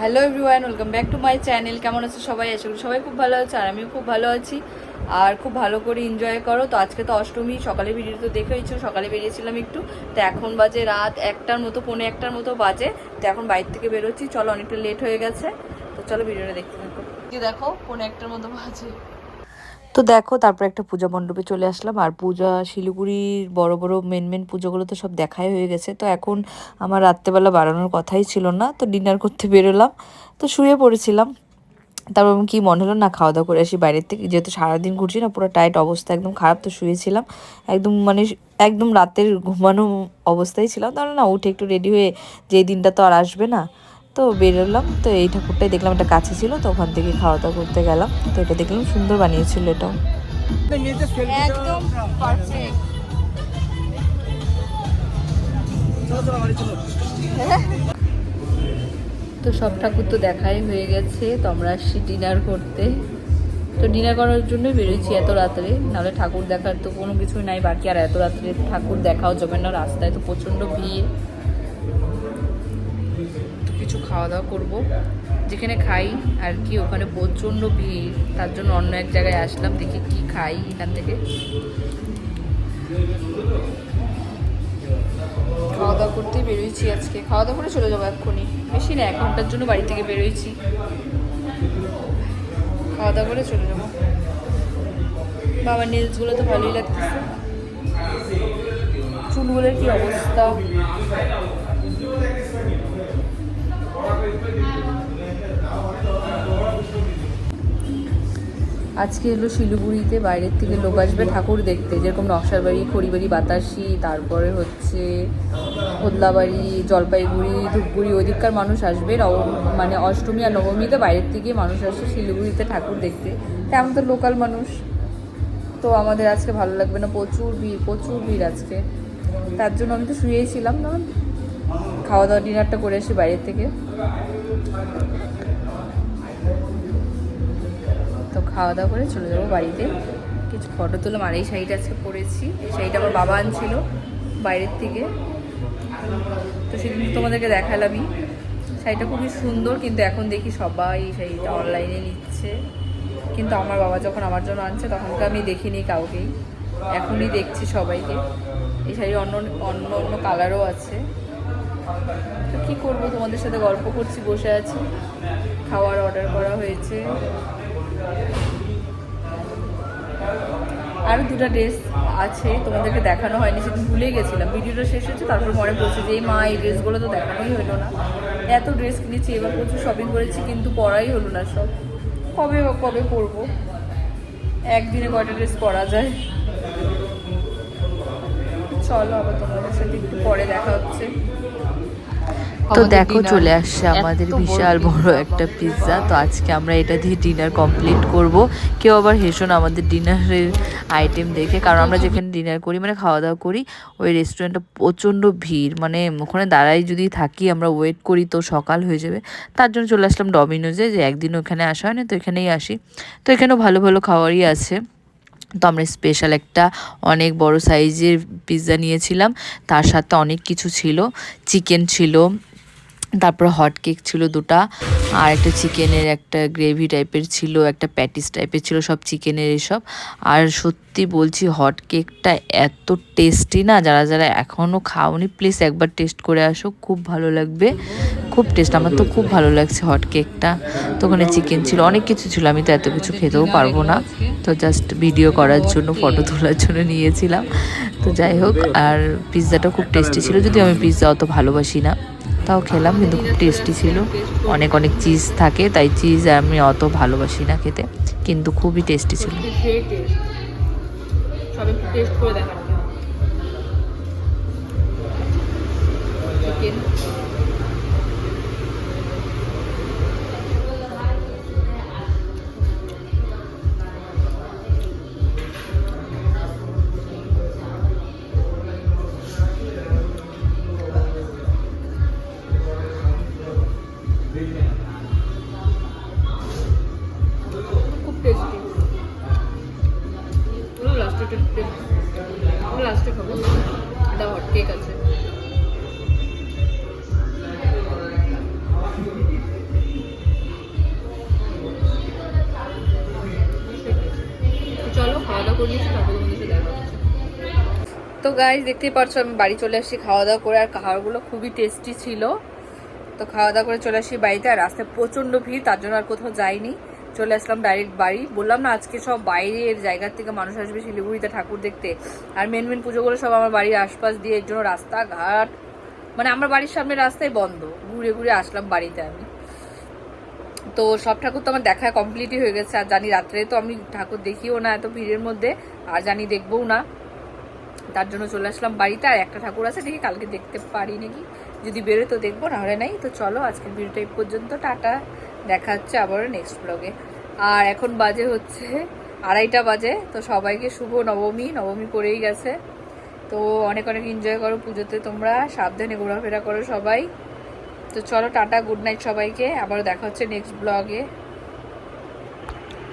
Hello everyone welcome back to my channel কেমন আছে সবাই? করি সবাই খুব ভালো আছে আর আমিও খুব ভালো আছি। আর খুব ভালো করে এনজয় করো। তো আজকে তো অষ্টমী সকালে ভিডিও তো দেখেইছো সকালে বেরিয়েছিলাম একটু। তো এখন বাজে রাত একটার মতো, পৌনে একটার মতো বাজে। তো এখন বাইর থেকে বেরোচ্ছি। চলো অনেকটা লেট হয়ে গেছে। তো চলো ভিডিওটা দেখতে থাকো। দেখো, পৌনে একটার মতো বাজে। তো দেখো, তারপর একটা পূজা মণ্ডপে চলে আসলাম। আর পূজা, শিলিগুড়ির বড় বড় মেন মেন পুজোগুলো তো সব দেখাই হয়ে গেছে। তো এখন আমার রাত্রেবেলা বাড়ানোর কথাই ছিল না। তো ডিনার করতে বেরোলাম। তো শুয়ে পড়েছিলাম। তারপর আমি কি মনে হলো? না খাওয়া দাওয়া করে আসি বাইরের থেকে। যেহেতু সারাদিন ঘুরছি না, পুরো টাইট অবস্থা একদম খারাপ। তো শুয়েছিলাম। একদম মানে একদম রাতের ঘুমানো অবস্থায় ছিলাম। তাহলে না, উঠে একটু রেডি হয়ে যেই দিনটা তো আর আসবে না। তো বেরোলাম তো এই ঠাকুরটাই দেখলাম একটা কাছে ছিল তো ওখান থেকে খাওয়া দাওয়া করতে গেলাম। তো এটা দেখলাম সুন্দর বানিয়েছিল এটাও। একদম পারফেক্ট তো সব ঠাকুর তো দেখাই হয়ে গেছে তো আমরা আসছি ডিনার করতে। তো ডিনার করার জন্যই বেরোচ্ছি এত রাত্রে নাহলে ঠাকুর দেখার তো কোনো কিছুই নাই বাকি আর এত রাত্রে ঠাকুর দেখাও যাবে না রাস্তায় তো প্রচণ্ড ভিড়। কিছু খাওয়া দাওয়া করব। যেখানে খাই আর কি, ওখানে প্রচণ্ড ভিড়। তার জন্য অন্য এক জায়গায় আসলাম, দেখি কি খাই এখান থেকে। খাওয়া দাওয়া করতেই বেরোইছি আজকে। খাওয়া দাওয়া করে চলে যাব এক্ষুনি। বেশি না, এক ঘণ্টার জন্য বাড়ি থেকে বেরোইছি খাওয়া দাওয়া করে চলে যাব। বাবার নেলসগুলো তো ভালোই লাগতেছে। চুলগুলোর কি অবস্থা? আজকে এলো শিলিগুড়িতে, বাইরের থেকে লোক আসবে ঠাকুর দেখতে। যেরকম নকশার বাড়ি খড়িবাড়ি, বাতাসি, তারপরে হচ্ছে হোদলাবাড়ি জলপাইগুড়ি, ধূপগুড়ি ওদিককার মানুষ আসবে। মানে অষ্টমী আর নবমীতে বাইরের থেকে মানুষ আসে শিলিগুড়িতে ঠাকুর দেখতে। তেমন তো লোকাল মানুষ। তো আমাদের আজকে ভালো লাগবে না। প্রচুর ভিড় প্রচুর ভিড় আজকে। তার জন্য আমি তো শুয়েই ছিলাম না খাওয়া দাওয়া ডিনারটা করে আসি বাইরের থেকে। খাওয়া দাওয়া করে চলে যাব বাড়িতে। কিছু ফটো তুললাম আর এই শাড়িটা আজকে পরেছি। এই শাড়িটা আমার বাবা আনছিল বাইরের থেকে। তো সেদিন তোমাদেরকে দেখালামই। শাড়িটা খুবই সুন্দর, কিন্তু এখন দেখি সবাই এই শাড়িটা অনলাইনে নিচ্ছে। কিন্তু আমার বাবা যখন আমার জন্য আনছে, তখন তো আমি দেখিনি কাউকেই। এখনই দেখছি সবাইকে। এই শাড়ির অন্য অন্য অন্য কালারও আছে। তো কী করব, তোমাদের সাথে গল্প করছি, বসে আছি। খাওয়ার অর্ডার করা হয়েছে। আরও দুটো ড্রেস আছে, তোমাদেরকে দেখানো হয়নি, সেদিন ভুলে গেছিলাম। ভিডিওটা শেষ হয়েছে, তারপর মনে পড়ছে যে মা, এই ড্রেসগুলো তো দেখানোই হলো না। এত ড্রেস কিনেছি, এবার প্রচুর শপিং করেছি, কিন্তু পরাই হলো না সব। কবে কবে পরবো? একদিনে কয়টা ড্রেস পরা যায়? চলো আবার তোমাদের সাথে একটু পরে দেখা হচ্ছে। তো দেখো চলে আসছে আমাদের বিশাল বড় একটা পিৎজা তো আজকে আমরা এটা দিয়ে ডিনার কমপ্লিট করব। কেউ আবার হেসুন আমাদের ডিনারের আইটেম দেখে। কারণ আমরা যেখানে ডিনার করি মানে খাওয়া দাওয়া করি ওই রেস্টুরেন্টটা প্রচণ্ড ভিড়। মানে ওখানে দাঁড়াই যদি থাকি আমরা ওয়েট করি তো সকাল হয়ে যাবে। তার জন্য চলে আসলাম ডমিনোজে যে একদিন ওখানে আসা হয় না তো এখানেই আসি। তো এখানেও ভালো ভালো খাবারই আছে। তো আমরা স্পেশাল একটা অনেক বড় সাইজের পিৎজা নিয়েছিলাম। তার সাথে অনেক কিছু ছিল। চিকেন ছিল তারপর হট কেক ছিল দুটা, আর একটা চিকেনের একটা গ্রেভি টাইপের ছিল, একটা প্যাটিস টাইপের ছিল, সব চিকেনের এসব। আর সত্যি বলছি হট কেকটা এত টেস্টি না, যারা যারা এখনও খাওনি প্লিজ একবার টেস্ট করে আসো, খুব ভালো লাগবে। খুব টেস্ট আমার তো খুব ভালো লাগছে হট কেকটা তো ওখানে চিকেন ছিল, অনেক কিছু ছিল, আমি তো এত কিছু খেতেও পারব না। তো জাস্ট ভিডিও করার জন্য ফটো তোলার জন্য নিয়েছিলাম। তো যাই হোক, আর পিৎজাটা খুব টেস্টি ছিল, যদিও আমি পিৎজা অত ভালোবাসি না। তাও খেলাম, কিন্তু খুব টেস্টি ছিল। অনেক অনেক চিজ থাকে, তাই চিজ আমি অত ভালোবাসি না খেতে, কিন্তু খুবই টেস্টি ছিল। টেস্ট করে তো গাইজ দেখতেই পাচ্ছ, আমি বাড়ি চলে আসছি খাওয়া দাওয়া করে, আর খাবারগুলো খুবই টেস্টি ছিল। তো খাওয়া দাওয়া করে চলে আসি বাড়িতে, আর রাস্তায় প্রচণ্ড ভিড়, তার জন্য আর কোথাও যাইনি। চলে আসলাম ডাইরেক্ট বাড়ি। বললাম না, আজকে সব বাইরের জায়গার থেকে মানুষ আসবে শিলিগুড়িতে ঠাকুর দেখতে। আর মেন মেন পুজোগুলো সব আমার বাড়ির আশপাশ দিয়ে, এর জন্য রাস্তাঘাট মানে আমার বাড়ির সামনে রাস্তায় বন্ধ। ঘুরে ঘুরে আসলাম বাড়িতে আমি। তো সব ঠাকুর তো আমার দেখা কমপ্লিটই হয়ে গেছে, আর জানি রাত্রে তো আমি ঠাকুর দেখিও না এত ভিড়ের মধ্যে, আর জানি দেখবও না। তার জন্য চলে আসলাম বাড়িতে, আর একটা ঠাকুর আছে, দেখি কালকে দেখতে পারি নাকি। যদি বেরোয় তো দেখব, নাহলে নাই। তো চলো, আজকের ভিডিওটা এই পর্যন্ত, টাটা। দেখা হচ্ছে আবার নেক্সট ব্লগে আর এখন বাজে হচ্ছে আড়াইটা বাজে। তো সবাইকে শুভ নবমী নবমী পড়েই গেছে। তো অনেক অনেক এনজয় করো পুজোতে তোমরা, সাবধানে ঘোরাফেরা করো সবাই। তো চলো, টাটা গুড নাইট সবাইকে। আবার দেখা হচ্ছে নেক্সট ব্লগে